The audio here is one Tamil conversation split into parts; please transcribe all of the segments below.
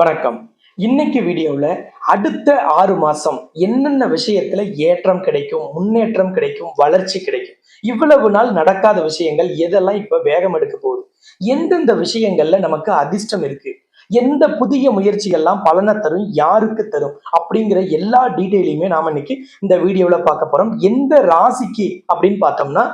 வணக்கம். இன்னைக்கு வீடியோவில் அடுத்த ஆறு மாசம் என்னென்ன விஷயத்துல ஏற்றம் கிடைக்கும் முன்னேற்றம் கிடைக்கும் வளர்ச்சி கிடைக்கும் இவ்வளவு நாள் நடக்காத விஷயங்கள் எதெல்லாம் இப்ப வேகம் எடுக்க போகுது? எந்தெந்த விஷயங்கள்ல நமக்கு அதிர்ஷ்டம் இருக்கு? எந்த புதிய முயற்சிகள்லாம் பலனை தரும் யாருக்கு தரும்? அப்படிங்கிற எல்லா டீட்டெயிலையுமே நாம இன்னைக்கு இந்த வீடியோவில் பார்க்க போறோம். எந்த ராசிக்கு அப்படின்னு பார்த்தோம்னா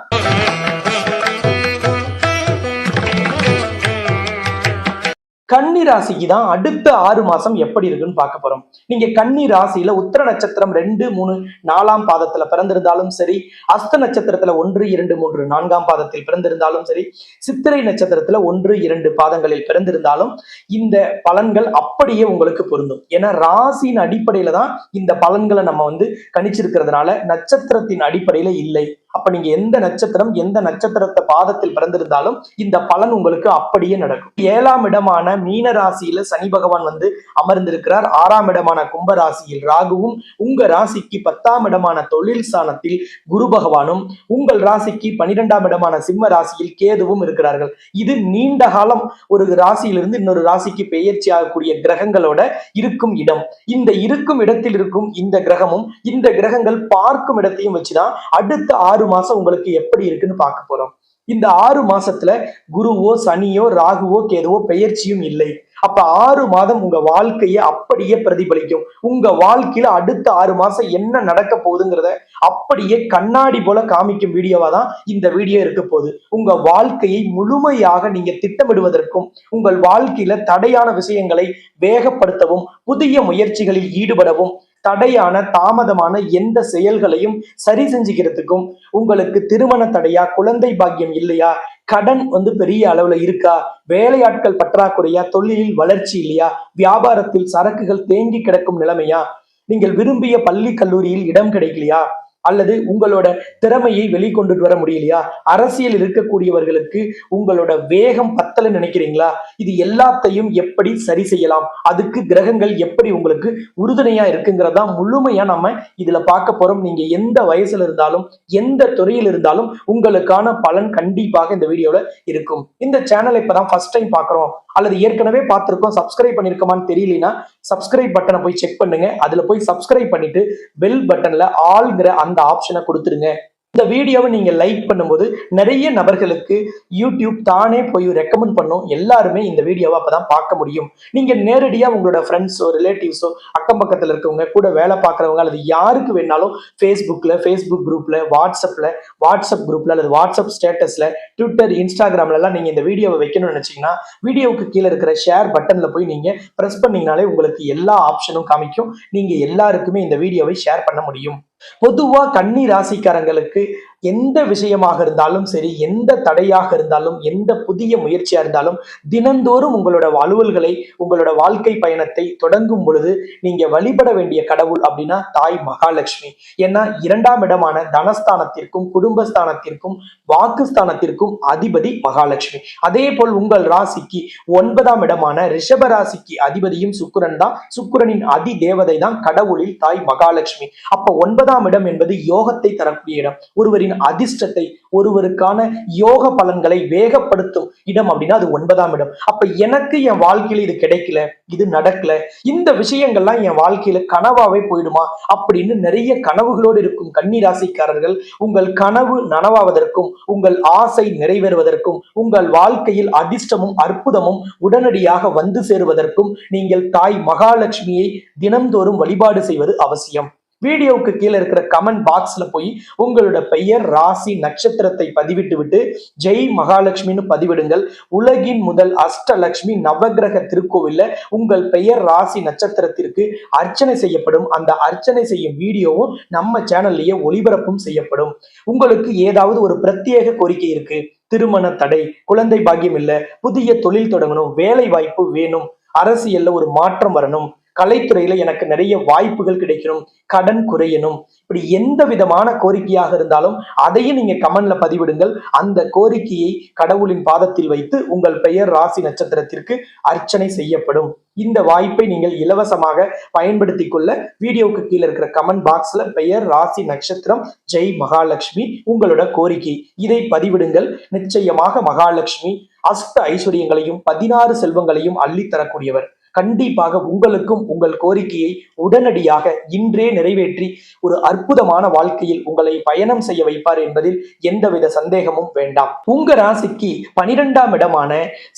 கன்னி ராசிக்கு தான் அடுத்த ஆறு மாசம் எப்படி இருக்குன்னு பார்க்க போறோம். நீங்க கன்னி ராசியில உத்தர நட்சத்திரம் ரெண்டு மூணு நாலாம் பாதத்துல பிறந்திருந்தாலும் சரி அஸ்த நட்சத்திரத்துல ஒன்று இரண்டு மூன்று நான்காம் பாதத்தில் பிறந்திருந்தாலும் சரி சித்திரை நட்சத்திரத்துல ஒன்று இரண்டு பாதங்களில் பிறந்திருந்தாலும் இந்த பலன்கள் அப்படியே உங்களுக்கு பொருந்தும். ஏன்னா ராசியின் அடிப்படையில தான் இந்த பலன்களை நம்ம வந்து கணிச்சிருக்கிறதுனால நட்சத்திரத்தின் அடிப்படையில இல்லை. அப்ப நீங்க எந்த நட்சத்திரம் எந்த நட்சத்திரத்தை பாதத்தில் பிறந்திருந்தாலும் இந்த பலன் உங்களுக்கு அப்படியே நடக்கும். ஏழாம் இடமான மீன ராசியில சனி பகவான் வந்து அமர்ந்திருக்கிறார். ஆறாம் இடமான கும்ப ராசியில் ராகுவும் உங்க ராசிக்கு பத்தாம் இடமான தொழில் ஸ்தானத்தில் குரு பகவானும் உங்கள் ராசிக்கு பனிரெண்டாம் இடமான சிம்ம ராசியில் கேதுவும் இருக்கிறார்கள். இது நீண்ட காலம் ஒரு ராசியிலிருந்து இன்னொரு ராசிக்கு பெயர்ச்சி ஆகக்கூடிய கிரகங்களோட இருக்கும் இடம். இந்த இருக்கும் இடத்தில் இருக்கும் இந்த கிரகமும் இந்த கிரகங்கள் பார்க்கும் இடத்தையும் வச்சுதான் அடுத்த ஆறு மாசம் உங்களுக்கு எப்படி இருக்குன்னு பார்க்க போறோம். இந்த ஆறு மாசத்துல குருவோ சனியோ ராகுவோ கேதுவோ பெயர்ச்சியும் இல்லை. அப்ப ஆறு மாதம் உங்க வாழ்க்கையை அப்படியே பிரதிபலிக்கும். உங்க வாழ்க்கையில அடுத்த ஆறு மாசம் என்ன நடக்க போகுதுங்கிறத அப்படியே கண்ணாடி போல காமிக்கும் வீடியோவா தான் இந்த வீடியோ இருக்க போகுது. உங்க வாழ்க்கையை முழுமையாக நீங்க திட்டமிடுவதற்கும் உங்கள் வாழ்க்கையில தடையான விஷயங்களை வேகப்படுத்தவும் புதிய முயற்சிகளில் ஈடுபடவும் தடையான தாமதமான எந்த செயல்களையும் சரி செஞ்சுக்கிறதுக்கும் உங்களுக்கு திருமண தடையா குழந்தை பாக்கியம் இல்லையா கடன் வந்து பெரிய அளவுல இருக்கா வேலையாட்கள் பற்றாக்குறையா தொழிலில் வளர்ச்சி இல்லையா வியாபாரத்தில் சரக்குகள் தேங்கி கிடக்கும் நிலைமையா நீங்கள் விரும்பிய பள்ளி கல்லூரியில் இடம் கிடைக்கலையா அல்லது உங்களோட திறமையை வெளிக்கொண்டு வர முடியலையா அரசியல் இருக்கக்கூடியவர்களுக்கு உங்களோட வேகம் நடத்தலை நினைக்கிறீங்களா? இது எல்லாத்தையும் எப்படி சரி செய்யலாம்? அதுக்கு கிரகங்கள் எப்படி உங்களுக்கு உறுதுணையா இருக்குங்கிறதா முழுமையா நம்ம இதுல பார்க்க போறோம். நீங்க எந்த வயசுல இருந்தாலும் எந்த துறையில் இருந்தாலும் உங்களுக்கான பலன் கண்டிப்பாக இந்த வீடியோல இருக்கும். இந்த சேனலை இப்பதான் ஃபர்ஸ்ட் டைம் பாக்குறோம். அல்லது ஏற்கனவே பார்த்திருக்கோம். சப்ஸ்கிரைப் பண்ணிருக்கோமான்னு தெரியலனா சப்ஸ்கிரைப் பட்டனை போய் செக் பண்ணுங்க. அதுல போய் சப்ஸ்கிரைப் பண்ணிட்டு பெல் பட்டன்ல ஆல்ங்கிற அந்த ஆப்ஷனை கொடுத்துருங்க இந்த வீடியோவை நீங்கள் லைக் பண்ணும்போது நிறைய நபர்களுக்கு யூடியூப் தானே போய் ரெக்கமெண்ட் பண்ணும். எல்லாருமே இந்த வீடியோவை அப்போ தான் பார்க்க முடியும். நீங்கள் நேரடியாக உங்களோட ஃப்ரெண்ட்ஸோ ரிலேட்டிவ்ஸோ அக்கம் பக்கத்தில் இருக்கவங்க கூட வேலை பார்க்குறவங்க அல்லது யாருக்கு வேணாலும் ஃபேஸ்புக்கில் ஃபேஸ்புக் குரூப்பில் வாட்ஸ்அப்பில் வாட்ஸ்அப் குரூப்பில் அல்லது வாட்ஸ்அப் ஸ்டேட்டஸில் ட்விட்டர் இன்ஸ்டாகிராம்லலாம் நீங்கள் இந்த வீடியோவை வைக்கணும்னு நினச்சிங்கன்னா வீடியோவுக்கு கீழே இருக்கிற ஷேர் பட்டனில் போய் நீங்கள் ப்ரெஸ் பண்ணிங்கனாலே உங்களுக்கு எல்லா ஆப்ஷனும் காமிக்கும். நீங்கள் எல்லாருக்குமே இந்த வீடியோவை ஷேர் பண்ண முடியும். பொதுவா கன்னி ராசிக்காரங்களுக்கு எந்த விஷயமாக இருந்தாலும் சரி எந்த தடையாக இருந்தாலும் எந்த புதிய முயற்சியா இருந்தாலும் தினந்தோறும் உங்களோட அலுவல்களை உங்களோட வாழ்க்கை பயணத்தை தொடங்கும் பொழுது நீங்க வழிபட வேண்டிய கடவுள் அப்படின்னா தாய் மகாலட்சுமி. ஏன்னா இரண்டாம் இடமான தனஸ்தானத்திற்கும் குடும்பஸ்தானத்திற்கும் வாக்குஸ்தானத்திற்கும் அதிபதி மகாலட்சுமி. அதே போல் உங்கள் ராசிக்கு ஒன்பதாம் இடமான ரிஷப ராசிக்கு அதிபதியும் சுக்கிரன் தான். சுக்கிரனின் அதி தேவதை தான் கடவுளில் தாய் மகாலட்சுமி. அப்ப ஒன்பதாம் இடம் என்பது யோகத்தை தரக்கூடிய இடம். ஒருவரின் அதிர்ஷ்டத்தை ஒருவருக்கான யோக பலன்களை வேகப்படுத்தும் இடம் அப்படின்னா அது ஒன்பதாம் இடம். அப்ப எனக்கு என் வாழ்க்கையில இது கிடைக்கல இது நடக்கல இந்த விஷயங்கள்லாம் என் வாழ்க்கையில கனவாவே போயிடுமா அப்படின்னு நிறைய கனவுகளோடு இருக்கும் கன்னிராசிக்காரர்கள் உங்கள் கனவு நனவாவதற்கும் உங்கள் ஆசை நிறைவேறுவதற்கும் உங்கள் வாழ்க்கையில் அதிர்ஷ்டமும் அற்புதமும் உடனடியாக வந்து சேருவதற்கும் நீங்கள் தாய் மகாலட்சுமியை தினம்தோறும் வழிபாடு செய்வது அவசியம். வீடியோவுக்கு கீழே இருக்கிற கமெண்ட் பாக்ஸ்ல போய் உங்களோட பெயர் ராசி நட்சத்திரத்தை பதிவிட்டு விட்டு ஜெய் மகாலட்சுமின்னு பதிவிடுங்கள். உலகின் முதல் அஷ்டலட்சுமி நவகிரக திருக்கோவில்ல உங்கள் பெயர் ராசி நட்சத்திரத்திற்கு அர்ச்சனை செய்யப்படும். அந்த அர்ச்சனை செய்யும் வீடியோவும் நம்ம சேனல்லையே ஒளிபரப்பும் செய்யப்படும். உங்களுக்கு ஏதாவது ஒரு பிரத்யேக கோரிக்கை இருக்கு திருமண தடை குழந்தை பாக்கியம் இல்ல புதிய தொழில் தொடங்கணும் வேலை வாய்ப்பு வேணும் அரசியல்ல ஒரு மாற்றம் வரணும் கலைத்துறையில எனக்கு நிறைய வாய்ப்புகள் கிடைக்கணும் கடன் குறையணும். இப்படி எந்த விதமான கோரிக்கையாக இருந்தாலும் அதையும் நீங்க கமெண்ட்ல பதிவிடுங்கள். அந்த கோரிக்கையை கடவுளின் பாதத்தில் வைத்து உங்கள் பெயர் ராசி நட்சத்திரத்திற்கு அர்ச்சனை செய்யப்படும். இந்த வாய்ப்பை நீங்கள் இலவசமாக பயன்படுத்தி கொள்ள வீடியோவுக்கு கீழே இருக்கிற கமெண்ட் பாக்ஸ்ல பெயர் ராசி நட்சத்திரம் ஜெய் மகாலட்சுமி உங்களோட கோரிக்கை. இதை பதிவிடுங்கள். நிச்சயமாக மகாலட்சுமி அஷ்ட ஐஸ்வர்யங்களையும் பதினாறு செல்வங்களையும் அள்ளித் தரக்கூடியவர் கண்டிப்பாக உங்களுக்கும் உங்கள் கோரிக்கையை உடனடியாக இன்றே நிறைவேற்றி ஒரு அற்புதமான வாழ்க்கையில் உங்களை பயணம் செய்ய வைப்பார் என்பதில் எந்தவித சந்தேகமும் வேண்டாம். உங்க ராசிக்கு பனிரெண்டாம் இடமான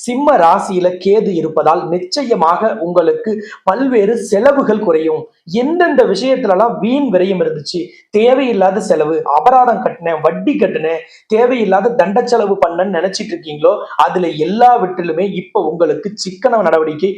சிம்ம ராசியில கேது இருப்பதால் நிச்சயமாக உங்களுக்கு பல்வேறு செலவுகள் குறையும். எந்தெந்த விஷயத்துலலாம் வீண் விரயம் இருந்துச்சு? தேவையில்லாத செலவு அபராதம் கட்டினேன் வட்டி கட்டினேன் தேவையில்லாத தண்ட செலவு பண்ணன்னு நினைச்சிட்டு இருக்கீங்களோ? அதுல எல்லாவற்றிலுமே இப்ப உங்களுக்கு சிக்கன நடவடிக்கை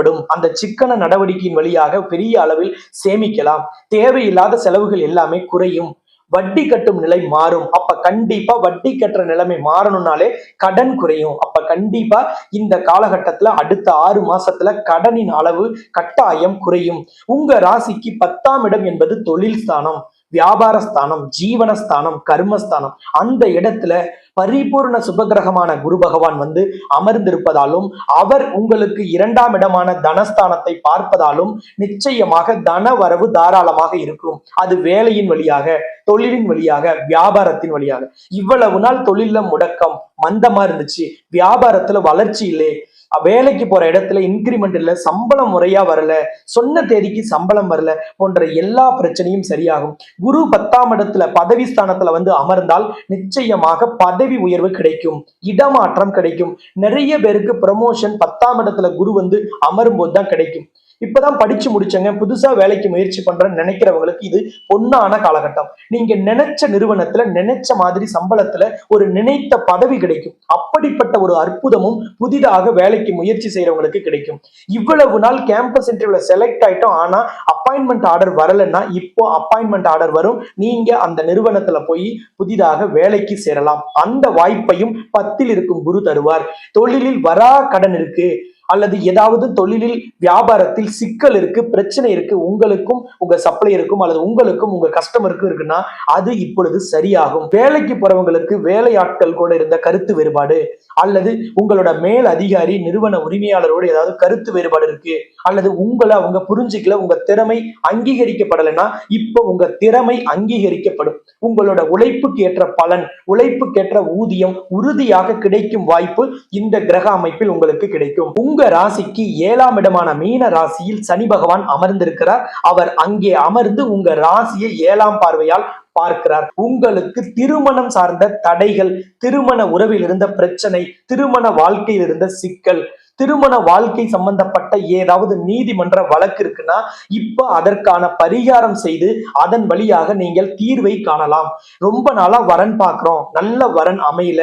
ஏற்படும். அந்த சிக்கன நடவடிக்கையின் வழியாக பெரிய அளவில் சேமிக்கலாம். தேவையில்லாத செலவுகள் எல்லாமே குறையும். வட்டி கட்டும் நிலை மாறும். அப்ப கண்டிப்பா வட்டி கட்டுற நிலைமை மாறணும்னாலே கடன் குறையும். அப்ப கண்டிப்பா இந்த காலகட்டத்துல அடுத்த ஆறு மாசத்துல கடனின் அளவு கட்டாயம் குறையும். உங்க ராசிக்கு பத்தாம் இடம் என்பது தொழில் ஸ்தானம் வியாபாரஸ்தானம் ஜீவனஸ்தானம் கர்மஸ்தானம். அந்த இடத்துல பரிபூர்ண சுபகிரகமான குரு பகவான் வந்து அமர்ந்திருப்பதாலும் அவர் உங்களுக்கு இரண்டாம் இடமான தனஸ்தானத்தை பார்ப்பதாலும் நிச்சயமாக தன வரவு தாராளமாக இருக்கும். அது வேலையின் வழியாக தொழிலின் வழியாக வியாபாரத்தின் வழியாக. இவ்வளவு நாள் தொழில முடக்கம் மந்தமா இருந்துச்சு. வியாபாரத்துல வளர்ச்சி இல்லை. வேலைக்கு போற இடத்துல இன்கிரிமெண்ட் இல்ல சம்பளம் முறையா வரல சொன்ன தேதிக்கு சம்பளம் வரல போன்ற எல்லா பிரச்சனையும் சரியாகும். குரு பத்தாம் இடத்துல பதவி ஸ்தானத்துல வந்து அமர்ந்தால் நிச்சயமாக பதவி உயர்வு கிடைக்கும் இடமாற்றம் கிடைக்கும். நிறைய பேருக்கு ப்ரமோஷன் பத்தாம் இடத்துல குரு வந்து அமரும் போது தான் கிடைக்கும். இப்பதான் படிச்சு முடிச்சங்க. புதுசா வேலைக்கு முயற்சி பண்றேன்னு நினைக்கிறவங்களுக்கு இது பொன்னான காலகட்டம். நீங்க நினைச்ச நிறுவனத்துல நினைச்ச மாதிரி சம்பளத்துல ஒரு நினைத்த பதவி கிடைக்கும். அப்படிப்பட்ட ஒரு அற்புதமும் புதிதாக வேலைக்கு முயற்சி செய்யறவங்களுக்கு கிடைக்கும். இவ்வளவு நாள் கேம்பஸ் இன்டர்வியூல செலக்ட் ஆயிட்டோம். ஆனா அப்பாயின்மெண்ட் ஆர்டர் வரலைன்னா இப்போ அப்பாயின்மெண்ட் ஆர்டர் வரும். நீங்க அந்த நிறுவனத்துல போய் புதிதாக வேலைக்கு சேரலாம். அந்த வாய்ப்பையும் பத்தில் இருக்கும் குரு தருவார். தொழிலில் வரா கடன் இருக்கு. அல்லது ஏதாவது தொழிலில் வியாபாரத்தில் சிக்கல் இருக்கு பிரச்சனை இருக்கு உங்களுக்கும் உங்க சப்ளையருக்கும் அல்லது உங்களுக்கும் உங்க கஸ்டமருக்கும் இருக்குன்னா அது இப்பொழுது சரியாகும். வேலைக்கு போறவங்களுக்கு வேலையாட்கள் கூட இருந்த கருத்து வேறுபாடு அல்லது உங்களோட மேல் அதிகாரி நிறுவன உரிமையாளரோடு ஏதாவது கருத்து வேறுபாடு இருக்கு அல்லது உங்களை அவங்க புரிஞ்சுக்கல உங்க திறமை அங்கீகரிக்கப்படலைன்னா இப்போ உங்க திறமை அங்கீகரிக்கப்படும். உங்களோட உழைப்புக்கு ஏற்ற பலன் உழைப்புக்கேற்ற ஊதியம் உறுதியாக கிடைக்கும் வாய்ப்பு இந்த கிரக அமைப்பில் உங்களுக்கு கிடைக்கும். உங்க உங்க ராசிக்கு ஏழாம் இடமான மீன ராசியில் சனி பகவான் அமர்ந்திருக்கிறார். அவர் அங்கே அமர்ந்து உங்க ராசியை ஏழாம் பார்வையால் பார்க்கிறார். உங்களுக்கு திருமணம் சார்ந்த தடைகள் திருமண உறவில் இருந்த பிரச்சனை திருமண வாழ்க்கையில் இருந்த சிக்கல் திருமண வாழ்க்கை சம்பந்தப்பட்ட ஏதாவது நீதிமன்ற வழக்கு இருக்குன்னா இப்ப அதற்கான பரிகாரம் செய்து அதன் வழியாக நீங்கள் தீர்வை காணலாம். ரொம்ப நாளா வரன் பாக்குறோம் நல்ல வரன் அமையல.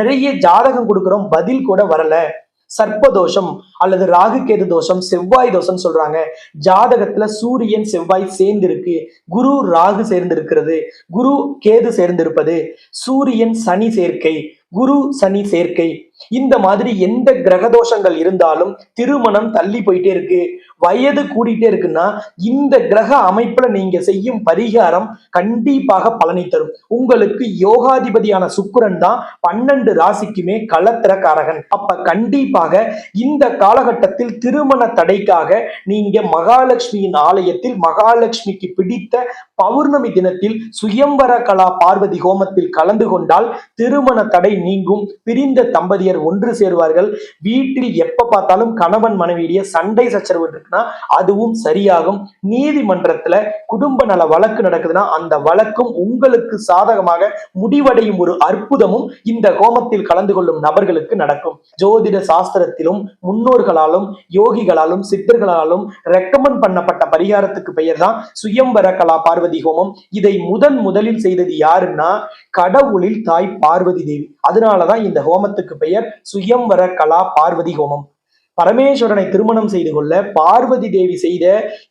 நிறைய ஜாதகம் கொடுக்குறோம். பதில் கூட வரல. சர்ப்பதோஷம் அல்லது ராகு கேது தோஷம் செவ்வாய் தோஷம் சொல்றாங்க. ஜாதகத்துல சூரியன் செவ்வாய் சேர்ந்து இருக்கு குரு ராகு சேர்ந்து இருக்கிறது குரு கேது சேர்ந்திருப்பது. சூரியன் சனி சேர்க்கை. குரு சனி சேர்க்கை. இந்த மாதிரி எந்த கிரகதோஷங்கள் இருந்தாலும் திருமணம் தள்ளி போயிட்டே இருக்கு வயது கூடிட்டே இருக்குன்னா இந்த கிரக அமைப்புல நீங்க செய்யும் பரிகாரம் கண்டிப்பாக பலனை தரும். உங்களுக்கு யோகாதிபதியான சுக்கரன் தான் பன்னெண்டு ராசிக்குமே களத்திர காரகன் அப்ப கண்டிப்பாக இந்த காலகட்டத்தில் திருமண தடைக்காக நீங்க மகாலட்சுமியின் ஆலயத்தில் மகாலட்சுமிக்கு பிடித்த பௌர்ணமி தினத்தில் சுயம்பர கலா பார்வதி ஹோமத்தில் கலந்து கொண்டால் திருமண தடை நீங்கும். பிரிந்த தம்பதியர் ஒன்று சேருவார்கள். வீட்டில் எப்ப பார்த்தாலும் கணவன் மனைவியிடையே சண்டை சச்சரவு இருக்குன்னா அதுவும் சரியாகும். நீதிமன்றத்துல குடும்ப நல வழக்கு நடக்குதுன்னா அந்த வழக்கும் உங்களுக்கு சாதகமாக முடிவடையும் ஒரு அற்புதமும் இந்த ஹோமத்தில் கலந்து கொள்ளும் நபர்களுக்கு நடக்கும். ஜோதிட சாஸ்திரத்திலும் முன்னோர்களாலும் யோகிகளாலும் சித்தர்களாலும் ரெக்கமெண்ட் பண்ணப்பட்ட பரிகாரத்துக்கு பெயர் தான் சுயம்பர கலா பார்வதி ஹோமம். இதை முதன் முதலில் செய்தது யாருன்னா கடவுளில் தாய் பார்வதி தேவி. அதனாலதான் இந்த ஹோமத்துக்கு பெயர் சுயம்பர கலா பார்வதி ஹோமம். பரமேஸ்வரனை திருமணம் செய்து கொள்ள பார்வதி தேவி செய்த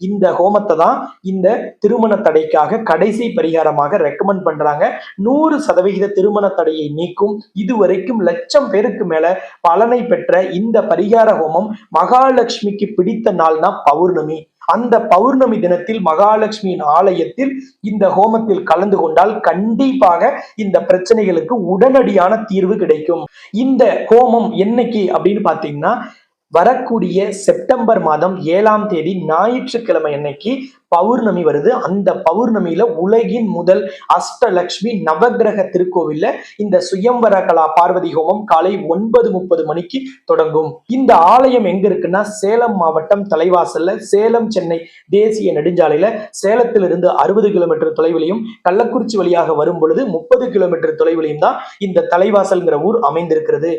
இந்த ஹோமத்தை தான் இந்த திருமண தடைக்காக கடைசி பரிகாரமாக ரெக்கமெண்ட் பண்றாங்க. நூறு சதவிகித திருமண தடையை நீக்கும் இதுவரைக்கும் லட்சம் பேருக்கு மேல பலனை பெற்ற இந்த பரிகார ஹோமம் மகாலட்சுமிக்கு பிடித்த நாள் தான் பௌர்ணமி. அந்த பௌர்ணமி தினத்தில் மகாலட்சுமியின் ஆலயத்தில் இந்த ஹோமத்தில் கலந்து கொண்டால் கண்டிப்பாக இந்த பிரச்சனைகளுக்கு உடனடியான தீர்வு கிடைக்கும். இந்த ஹோமம் என்னைக்கு அப்படின்னு பாத்தீங்கன்னா வரக்கூடிய செப்டம்பர் மாதம் ஏழாம் தேதி ஞாயிற்றுக்கிழமை அன்னைக்கு பௌர்ணமி வருது. அந்த பௌர்ணமியில உலகின் முதல் அஷ்டலக்ஷ்மி நவக்கிரக திருக்கோவில்ல இந்த சுயம்பர கலா பார்வதி ஹோமம் காலை ஒன்பது முப்பது மணிக்கு தொடங்கும். இந்த ஆலயம் எங்க இருக்குன்னா சேலம் மாவட்டம் தலைவாசல்ல சேலம் சென்னை தேசிய நெடுஞ்சாலையில. சேலத்திலிருந்து அறுபது கிலோமீட்டர் தொலைவிலையும் கள்ளக்குறிச்சி வழியாக வரும் பொழுது முப்பது கிலோமீட்டர் தொலைவிலையும் தான் இந்த தலைவாசல்ங்கிற ஊர் அமைந்திருக்கிறது.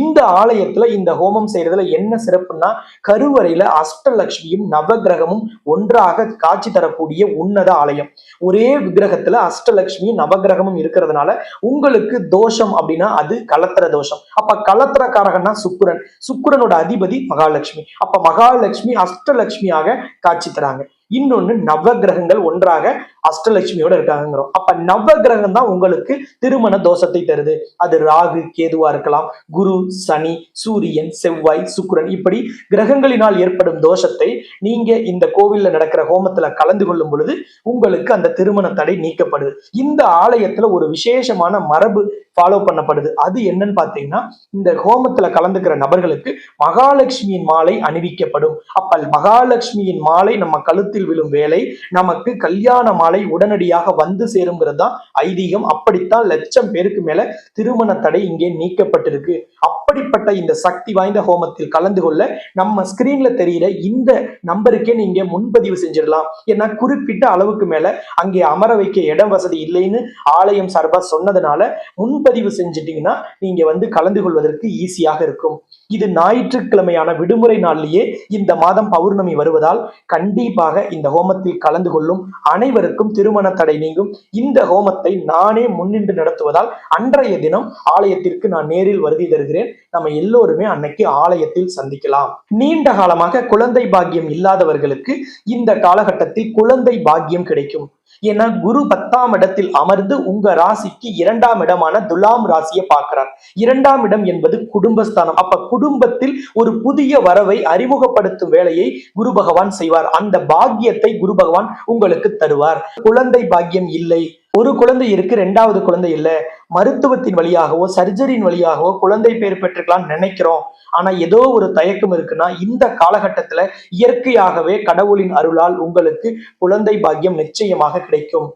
இந்த ஆலயத்துல இந்த ஹோமம் செய்யறதுல என்ன என்ன சிறப்புன்னா கருவறையில அஷ்டலட்சுமியும் நவகிரகமும் ஒன்றாக காட்சி தரக்கூடிய உன்னத ஆலயம். ஒரே விக்கிரகத்துல அஷ்டலட்சுமியும் நவகிரகமும் இருக்கிறதுனால உங்களுக்கு தோஷம் அப்படின்னா அது கலத்திர தோஷம். அப்ப கலத்திரக்காரகன்னா சுக்குரன். சுக்குரனோட அதிபதி மகாலட்சுமி. அப்ப மகாலட்சுமி அஷ்டலட்சுமியாக காட்சி தராங்க. இன்னொன்னு நவகிரகங்கள் ஒன்றாக அஷ்டலட்சுமியோட இருக்காங்கிறோம் அப்ப நவக்கிரகம் தான் உங்களுக்கு திருமண தோஷத்தை தருது. அது ராகு கேதுவா இருக்கலாம். குரு சனி சூரியன் செவ்வாய் சுக்கிரன் இப்படி கிரகங்களினால் ஏற்படும் தோஷத்தை நீங்க இந்த கோவில்ல நடக்கிற ஹோமத்துல கலந்து கொள்ளும் பொழுது உங்களுக்கு அந்த திருமண தடை நீக்கப்படுது. இந்த ஆலயத்துல ஒரு விசேஷமான மரபு ஃபாலோ பண்ணப்படுது. அது என்னன்னு பாத்தீங்கன்னா இந்த ஹோமத்துல கலந்துக்கிற நபர்களுக்கு மகாலட்சுமியின் மாலை அணிவிக்கப்படும். அப்ப மகாலட்சுமியின் மாலை நம்ம கழுத்தில் விழும் வேலை நமக்கு கல்யாண மாலை உடனடியாக வந்து சேருங்கிறது தான் ஐதீகம். அப்படித்தான் லட்சம் பேருக்கு மேல திருமண தடை இங்கே நீக்கப்பட்டிருக்கு. அப்படிப்பட்ட இந்த சக்தி வாய்ந்த ஹோமத்தில் கலந்து கொள்ள நம்ம ஸ்கிரீன்ல தெரியிற இந்த நம்பருக்கே நீங்க முன்பதிவு செஞ்சிடலாம். ஏன்னா குறிப்பிட்ட அளவுக்கு மேல அங்கே அமர வைக்க இடம் வசதி இல்லைன்னு ஆலயம் சார்பா சொன்னதுனால முன்பதிவு செஞ்சிட்டீங்கன்னா நீங்க வந்து கலந்து கொள்வதற்கு ஈஸியாக இருக்கும். இது ஞாயிற்றுக்கிழமையான விடுமுறை நாளிலேயே இந்த மாதம் பௌர்ணமி வருவதால் கண்டிப்பாக இந்த ஹோமத்தில் கலந்து கொள்ளும் அனைவருக்கும் திருமண தடை நீங்கும். இந்த ஹோமத்தை நானே முன்னின்று நடத்துவதால் அன்றைய தினம் ஆலயத்திற்கு நான் நேரில் வருகை தருகிறேன். நம்ம எல்லோருமே அன்னைக்கு ஆலயத்தில் சந்திக்கலாம். நீண்ட காலமாக குழந்தை பாக்கியம் இல்லாதவர்களுக்கு இந்த காலகட்டத்தில் குழந்தை பாக்கியம் கிடைக்கும். ஏன்னா குரு பத்தாம் இடத்தில் அமர்ந்து உங்க ராசிக்கு இரண்டாம் இடமான துலாம் ராசியை பார்க்கிறார். இரண்டாம் இடம் என்பது குடும்பஸ்தானம். அப்ப குடும்பத்தில் ஒரு புதிய வரவை அறிமுகப்படுத்தும் வேலையை குரு பகவான் செய்வார். அந்த பாக்கியத்தை குரு பகவான் உங்களுக்கு தருவார். குழந்தை பாக்கியம் இல்லை. ஒரு குழந்தை இருக்கு ரெண்டாவது குழந்தை இல்லை. மருத்துவத்தின் வழியாகவோ சர்ஜரியின் வழியாகவோ குழந்தை பேர் பெற்றுக்கலாம் நினைக்கிறோம். ஆனா ஏதோ ஒரு தயக்கம் இருக்குன்னா இந்த காலகட்டத்துல இயற்கையாகவே கடவுளின் அருளால் உங்களுக்கு குழந்தை பாக்கியம் நிச்சயமாக கிடைக்கும்.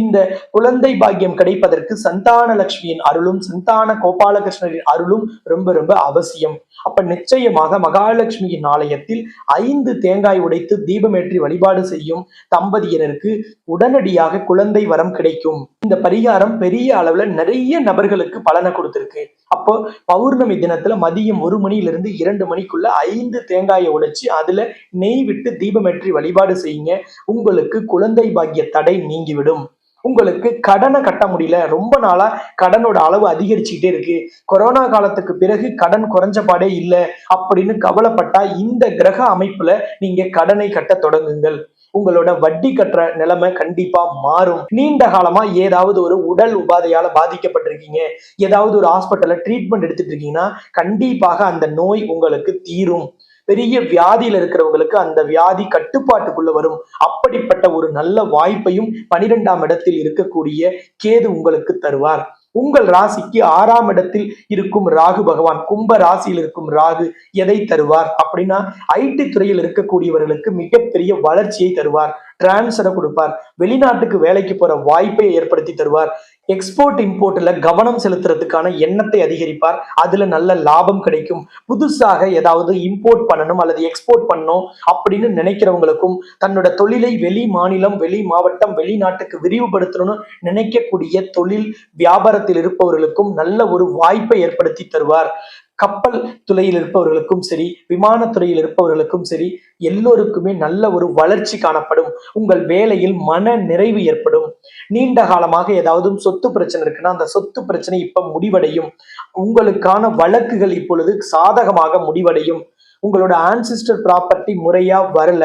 இந்த குழந்தை பாக்கியம் கிடைப்பதற்கு சந்தான லட்சுமியின் அருளும் சந்தான கோபாலகிருஷ்ணரின் அருளும் ரொம்ப ரொம்ப அவசியம். அப்ப நிச்சயமாக மகாலட்சுமியின் ஆலயத்தில் ஐந்து தேங்காய் உடைத்து தீபமேற்றி வழிபாடு செய்யும் தம்பதியினருக்கு உடனடியாக குழந்தை வரம் கிடைக்கும். இந்த பரிகாரம் பெரிய அளவுல நிறைய நபர்களுக்கு பலனை கொடுத்துருக்கு. அப்போ பௌர்ணமி தினத்துல மதியம் ஒரு மணியிலிருந்து இரண்டு மணிக்குள்ள ஐந்து தேங்காயை உடைச்சு அதுல நெய் விட்டு தீபமேற்றி வழிபாடு செய்யுங்க. உங்களுக்கு குழந்தை பாக்கிய தடை நீங்கிவிடும். உங்களுக்கு கடனை கட்ட முடியல. ரொம்ப நாளா கடனோட அளவு அதிகரிச்சுக்கிட்டே இருக்கு. கொரோனா காலத்துக்கு பிறகு கடன் குறைஞ்ச பாடே இல்லை. அப்படின்னு கவலைப்பட்டா இந்த கிரக அமைப்புல நீங்க கடனை கட்ட தொடங்குங்கள். உங்களோட வட்டி கட்டுற நிலைமை கண்டிப்பா மாறும். நீண்ட காலமா ஏதாவது ஒரு உடல் உபாதையால பாதிக்கப்பட்டிருக்கீங்க. ஏதாவது ஒரு ஹாஸ்பிட்டல்ல ட்ரீட்மெண்ட் எடுத்துட்டு இருக்கீங்கன்னா கண்டிப்பாக அந்த நோய் உங்களுக்கு தீரும். பெரிய வியாதியில இருக்கிறவங்களுக்கு அந்த வியாதி கட்டுப்பாட்டுக்குள்ள வரும். அப்படிப்பட்ட ஒரு நல்ல வாய்ப்பையும் பனிரெண்டாம் இடத்தில் இருக்கக்கூடிய கேது உங்களுக்கு தருவார். உங்கள் ராசிக்கு ஆறாம் இடத்தில் இருக்கும் ராகு பகவான் கும்ப ராசியில் இருக்கும் ராகு எதை தருவார் அப்படின்னா ஐடி துறையில் இருக்கக்கூடியவர்களுக்கு மிகப்பெரிய வளர்ச்சியை தருவார். டிரான்ஸ்ஃபரை கொடுப்பார். வெளிநாட்டுக்கு வேலைக்கு போற வாய்ப்பை ஏற்படுத்தி தருவார். எக்ஸ்போர்ட் இம்போர்ட்ல கவனம் செலுத்துறதுக்கான எண்ணத்தை அதிகரிப்பார். அதுல நல்ல லாபம் கிடைக்கும். புதுசாக ஏதாவது இம்போர்ட் பண்ணணும் அல்லது எக்ஸ்போர்ட் பண்ணணும் அப்படின்னு நினைக்கிறவங்களுக்கும் தன்னோட தொழிலை வெளி மாநிலம் வெளி மாவட்டம் வெளிநாட்டுக்கு விரிவுபடுத்தணும்னு நினைக்கக்கூடிய தொழில் வியாபாரத்தில் இருப்பவர்களுக்கும் நல்ல ஒரு வாய்ப்பை ஏற்படுத்தி தருவார். கப்பல் துறையில் இருப்பவர்களுக்கும் சரி விமானத்துறையில் இருப்பவர்களுக்கும் சரி எல்லோருக்குமே நல்ல ஒரு வளர்ச்சி காணப்படும். உங்கள் வேலையில் மன நிறைவு ஏற்படும். நீண்ட காலமாக ஏதாவது சொத்து பிரச்சனை இருக்குன்னா அந்த சொத்து பிரச்சனை இப்ப முடிவடையும். உங்களுக்கான வழக்குகள் இப்பொழுது சாதகமாக முடிவடையும். உங்களோட ஆன்சிஸ்டர் ப்ராப்பர்ட்டி முறையா வரல.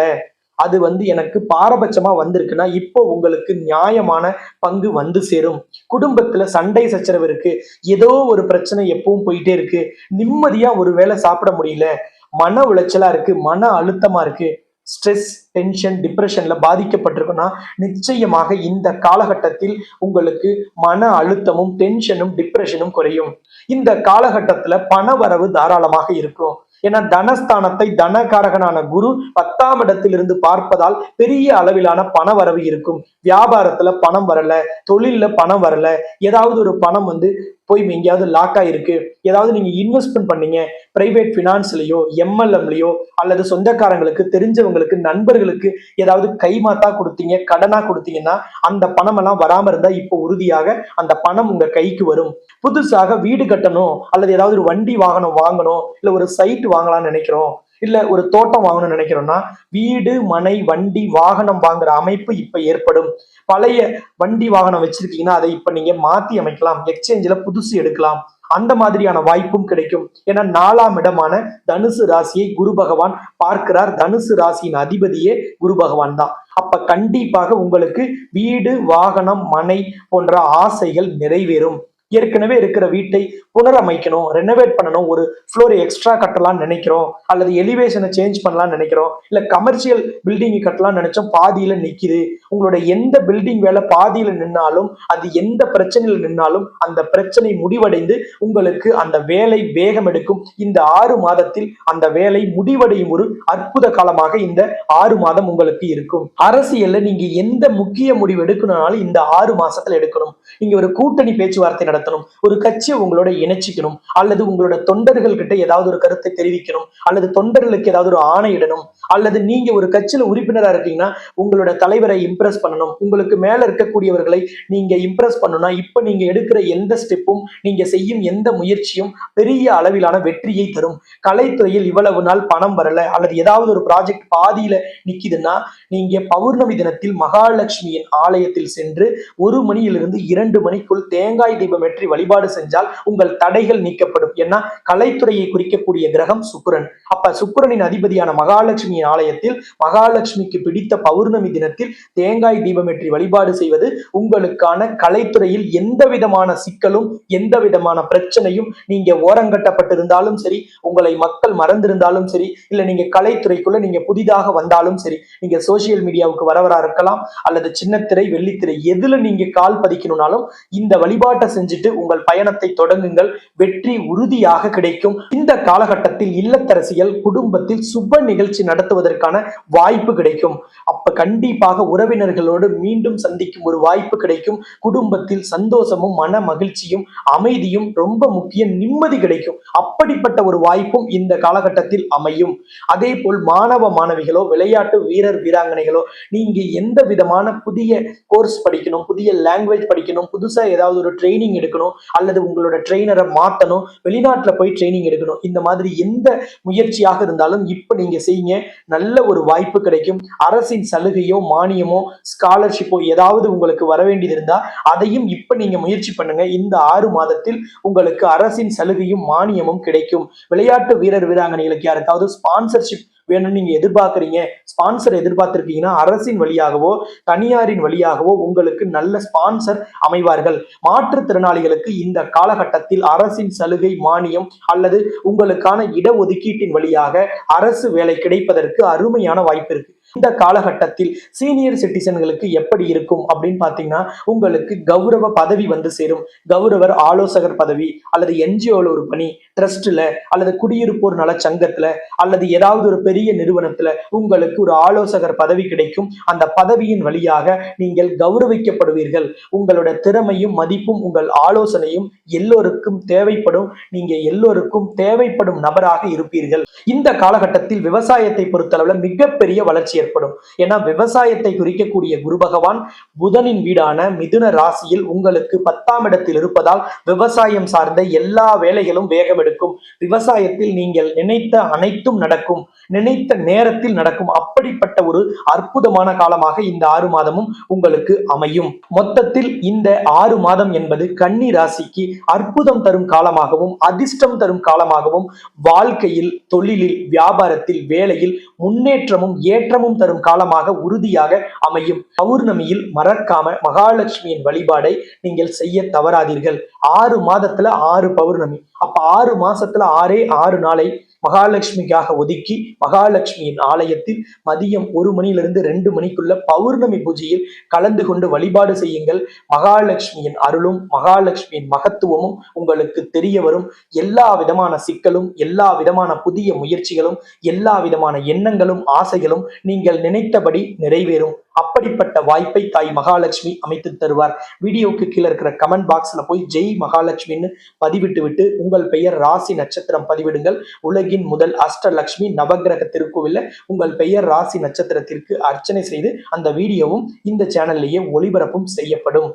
அது வந்து எனக்கு பாரபட்சமா வந்திருக்குன்னா இப்போ உங்களுக்கு நியாயமான பங்கு வந்து சேரும். குடும்பத்துல சண்டை சச்சரவு இருக்கு. ஏதோ ஒரு பிரச்சனை எப்பவும் போயிட்டே இருக்கு. நிம்மதியா ஒரு வேளை சாப்பிட முடியல. மன உளைச்சலா இருக்கு. மன அழுத்தமா இருக்கு. ஸ்ட்ரெஸ் டென்ஷன் டிப்ரெஷன்ல பாதிக்கப்பட்டிருக்குன்னா நிச்சயமாக இந்த காலகட்டத்தில் உங்களுக்கு மன அழுத்தமும் டென்ஷனும் டிப்ரெஷனும் குறையும். இந்த காலகட்டத்துல பண வரவு தாராளமாக இருக்கும். ஏன்னா தனஸ்தானத்தை தனகாரகனான குரு பத்தாம் இடத்திலிருந்து பார்ப்பதால் பெரிய அளவிலான பண வரவு இருக்கும். வியாபாரத்துல பணம் வரல தொழில்ல பணம் வரல ஏதாவது ஒரு பணம் வந்து போய் எங்கேயாவது லாக் ஆயிருக்கு. ஏதாவது நீங்க இன்வெஸ்ட்மெண்ட் பண்ணீங்க பிரைவேட் பினான்ஸ்லயோ எம்எல்எம்லயோ அல்லது சொந்தக்காரங்களுக்கு தெரிஞ்சவங்களுக்கு நண்பர்கள் நண்பர்களுக்கு ஏதாவது கைமாத்தா கொடுத்தீங்க கடனா கொடுத்தீங்கன்னா அந்த பணம் எல்லாம் வராம இருந்தா இப்போ உறுதியாக அந்த பணம் உங்க கைக்கு வரும். புதுசாக வீடு கட்டணும் அல்லது ஏதாவது ஒரு வண்டி வாகனம் வாங்கணும் இல்ல ஒரு சைட் வாங்கலாம்னு நினைக்கிறோம் இல்ல ஒரு தோட்டம் வாங்கணும்னு நினைக்கிறோம்னா வீடு மனை வண்டி வாகனம் வாங்குற அமைப்பு இப்ப ஏற்படும். பழைய வண்டி வாகனம் வச்சிருக்கீங்கன்னா அதை இப்ப நீங்க மாத்தி அமைக்கலாம். எக்ஸ்சேஞ்சில் புதுசு எடுக்கலாம். அந்த மாதிரியான வாய்ப்பும் கிடைக்கும். ஏன்னா நாலாம் இடமான தனுசு ராசியை குரு பகவான் பார்க்கிறார். தனுசு ராசியின் அதிபதியே குரு பகவான் தான். அப்ப கண்டிப்பாக உங்களுக்கு வீடு வாகனம் மனை போன்ற ஆசைகள் நிறைவேறும். ஏற்கனவே இருக்கிற வீட்டை புனரமைக்கணும் ரெனோவேட் பண்ணணும் ஒரு ஃப்ளோர் எக்ஸ்ட்ரா கட்டலாம்னு நினைக்கிறோம் அல்லது எலிவேஷனை சேஞ்ச் பண்ணலாம்னு நினைக்கிறோம் இல்ல கமர்ஷியல் பில்டிங் கட்டலாம்னு நினைச்சோம் பாதியில நிக்குது. உங்களோட எந்த பில்டிங் வேலை பாதியில நின்னாலும் அது எந்த பிரச்சனையில நின்னாலும் அந்த பிரச்சனை முடிவடைந்து உங்களுக்கு அந்த வேலை வேகம் எடுக்கும். இந்த ஆறு மாதத்தில் அந்த வேலை முடிவடையும் ஒரு அற்புத காலமாக இந்த ஆறு மாதம் உங்களுக்கு இருக்கும். அரசியல்ல நீங்க எந்த முக்கிய முடிவு எடுக்கணும்னாலும் இந்த ஆறு மாசத்துல எடுக்கணும். நீங்க ஒரு கூட்டணி பேச்சுவார்த்தை நடத்தணும். ஒரு கட்சியை உங்களோட இணைச்சிக்கணும். அல்லது உங்களோட தொண்டர்கள் கிட்ட ஏதாவது ஒரு கருத்தை தெரிவிக்கணும். அல்லது தொண்டர்களுக்கு ஏதாவது ஒரு ஆணையிடணும் அல்லது நீங்க ஒரு கட்சியில உறுப்பினரா இருக்கீங்கன்னா உங்களோட தலைவரை இம்ப்ரெஸ் பண்ணணும். உங்களுக்கு மேல இருக்கக்கூடியவர்களை நீங்க இம்ப்ரெஸ் பண்ணணும்னா இப்ப நீங்க எடுக்கிற எந்த ஸ்டெப்பும் நீங்க செய்யும் எந்த முயற்சியும் பெரிய அளவிலான வெற்றியை தரும். கலைத்துறையில் இவ்வளவு நாள் பணம் வரல. அல்லது ஏதாவது ஒரு ப்ராஜெக்ட் பாதியில நிக்குதுன்னா நீங்க பௌர்ணமி தினத்தில் மகாலட்சுமியின் ஆலயத்தில் சென்று ஒரு மணியிலிருந்து இரண்டு மணிக்குள் தேங்காய் தீபம் வெற்றி வழிபாடு செஞ்சால் உங்கள் தடைகள் நீக்கப்படும். ஏன்னா கலைத்துறையை குறிக்கக்கூடிய கிரகம் சுக்கரன். அப்ப சுக்கரனின் அதிபதியான மகாலட்சுமியின் ஆலயத்தில் மகாலட்சுமிக்கு பிடித்த பௌர்ணமி தினத்தில் தேங்காய் தீபமேற்றி வழிபாடு செய்வது உங்களுக்கான கலைத்துறையில் எந்த விதமான சிக்கலும் எந்த விதமான பிரச்சனையும் நீங்க ஓரங்கட்டப்பட்டிருந்தாலும் சரி உங்களை மக்கள் மறந்திருந்தாலும் சரி இல்ல நீங்க கலைத்துறைக்குள்ள நீங்க புதிதாக வந்தாலும் சரி நீங்க சோசியல் மீடியாவுக்கு வரவரா இருக்கலாம் அல்லது சின்னத்திரை வெள்ளித்திரை எதுல நீங்க கால் பதிக்கணும்னாலும் இந்த வழிபாட்டை செஞ்சு செஞ்சுட்டு உங்கள் பயணத்தை தொடங்குங்கள். வெற்றி உறுதியாக கிடைக்கும். இந்த காலகட்டத்தில் இல்லத்தரசிகள் குடும்பத்தில் சுப நிகழ்ச்சி நடத்துவதற்கான வாய்ப்பு கிடைக்கும். அப்ப கண்டிப்பாக உறவினர்களோடு மீண்டும் சந்திக்கும் ஒரு வாய்ப்பு கிடைக்கும். குடும்பத்தில் சந்தோஷமும் மன மகிழ்ச்சியும் அமைதியும் ரொம்ப முக்கிய நிம்மதி கிடைக்கும். அப்படிப்பட்ட ஒரு வாய்ப்பும் இந்த காலகட்டத்தில் அமையும். அதே போல் மாணவ மாணவிகளோ விளையாட்டு வீரர் வீராங்கனைகளோ நீங்க எந்த விதமான புதிய கோர்ஸ் படிக்கணும் புதிய லாங்குவேஜ் படிக்கணும் புதுசா ஏதாவது ஒரு ட்ரைனிங் எடுக்கணும் அல்லது உங்களோட ட்ரெயினரை மாத்தணும் வெளிநாட்டுல போய் ட்ரைனிங் எடுக்கணும் இந்த மாதிரி எந்த முயற்சியாக இருந்தாலும் இப்போ நீங்க செய்யுங்க. நல்ல ஒரு வாய்ப்பு கிடைக்கும். அரசின் சலுகையோ மானியமோ ஸ்காலர்ஷிப்போ ஏதாவது உங்களுக்கு வர வேண்டியது இருந்தா அதையும் இப்ப நீங்க முயற்சி பண்ணுங்க. இந்த ஆறு மாதத்தில் உங்களுக்கு அரசின் சலுகையும் மானியமும் கிடைக்கும். விளையாட்டு வீரர் வீராங்கனைகளுக்கு யாருக்காவது ஸ்பான்சர்ஷிப் வேணும்னு நீங்க எதிர்பார்க்குறீங்க ஸ்பான்சர் எதிர்பார்த்துருக்கீங்கன்னா அரசின் வழியாகவோ தனியாரின் வழியாகவோ உங்களுக்கு நல்ல ஸ்பான்சர் அமைவார்கள். மாற்றுத்திறனாளிகளுக்கு இந்த காலகட்டத்தில் அரசின் சலுகை மானியம் அல்லது உங்களுக்கான இடஒதுக்கீட்டின் வழியாக அரசு வேலை கிடைப்பதற்கு அருமையான வாய்ப்பு இருக்கு. இந்த காலகட்டத்தில் சீனியர் சிட்டிசன்களுக்கு எப்படி இருக்கும் அப்படின்னு பாத்தீங்கன்னா உங்களுக்கு கௌரவ பதவி வந்து சேரும். கௌரவர் ஆலோசகர் பதவி அல்லது என்ஜிஓல ஒரு பணி ட்ரஸ்ட்ல அல்லது குடியிருப்போர் நல சங்கத்துல அல்லது ஏதாவது ஒரு பெரிய நிறுவனத்துல உங்களுக்கு ஒரு ஆலோசகர் பதவி கிடைக்கும். அந்த பதவியின் வழியாக நீங்கள் கௌரவிக்கப்படுவீர்கள். உங்களோட திறமையும் மதிப்பும் உங்கள் ஆலோசனையும் எல்லோருக்கும் தேவைப்படும். நீங்க எல்லோருக்கும் தேவைப்படும் நபராக இருப்பீர்கள். இந்த காலகட்டத்தில் விவசாயத்தை பொறுத்தளவுல மிகப்பெரிய வளர்ச்சி ஏற்படும். ஏன்னா விவசாயத்தை குறிக்கக்கூடிய குரு பகவான் புதனின் வீடான மிதுன ராசியில் உங்களுக்கு பத்தாம் இடத்தில் இருப்பதால் விவசாயம் சார்ந்த எல்லா வேலைகளும் வேகம் எடுக்கும். விவசாயத்தில் நீங்கள் நினைத்த அனைத்தும் நடக்கும். நினைத்த நேரத்தில் நடக்கும். அப்படிப்பட்ட ஒரு அற்புதமான காலமாக இந்த ஆறு மாதமும் உங்களுக்கு அமையும். மொத்தத்தில் இந்த ஆறு மாதம் என்பது கன்னி ராசிக்கு அற்புதம் தரும் காலமாகவும் அதிர்ஷ்டம் தரும் காலமாகவும் வாழ்க்கையில் தொழிலில் வியாபாரத்தில் வேலையில் முன்னேற்றமும் ஏற்றமும் தரும் காலமாக உறுதியாக அமையும். பௌர்ணமியில் மறக்காம மகாலட்சுமியின் வழிபாடை நீங்கள் செய்ய தவறாதீர்கள். ஆறு மாதத்துல ஆறு பௌர்ணமி. அப்ப ஆறு மாசத்துல ஆறே ஆறு நாளை மகாலட்சுமிக்காக ஒதுக்கி மகாலட்சுமியின் ஆலயத்தில் மதியம் ஒரு மணியிலிருந்து ரெண்டு மணிக்குள்ள பௌர்ணமி பூஜையில் கலந்து கொண்டு வழிபாடு செய்யுங்கள். மகாலட்சுமியின் அருளும் மகாலட்சுமியின் மகத்துவமும் உங்களுக்கு தெரிய வரும். எல்லா விதமான சிக்கலும் எல்லா விதமான புதிய முயற்சிகளும் எல்லா விதமான எண்ணங்களும் ஆசைகளும் நீங்கள் நினைத்தபடி நிறைவேறும். அப்படிப்பட்ட வாய்ப்பை தாய் மகாலட்சுமி அமைத்து தருவார். வீடியோவுக்கு கீழே இருக்கிற கமெண்ட் பாக்ஸ்ல போய் ஜெய் மகாலட்சுமின்னு பதிவிட்டு விட்டு உங்கள் பெயர் ராசி நட்சத்திரம் பதிவிடுங்கள். உலகின் முதல் அஷ்டலட்சுமி நவகிரக திருக்கோவில்ல உங்கள் பெயர் ராசி நட்சத்திரத்திற்கு அர்ச்சனை செய்து அந்த வீடியோவும் இந்த சேனல்லையே ஒளிபரப்பும் செய்யப்படும்.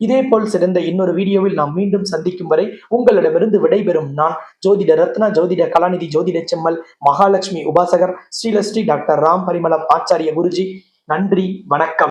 இதே போல் சிறந்த இன்னொரு வீடியோவில் நாம் மீண்டும் சந்திக்கும் வரை உங்களிடமிருந்து விடைபெறும் நான் ஜோதிட ரத்னா ஜோதிட கலாநிதி ஜோதிட செம்மல் மகாலட்சுமி உபாசகர் ஸ்ரீலஸ்ரீ டாக்டர் ராம் பரிமளம் ஆச்சாரிய குருஜி நன்றி வணக்கம்.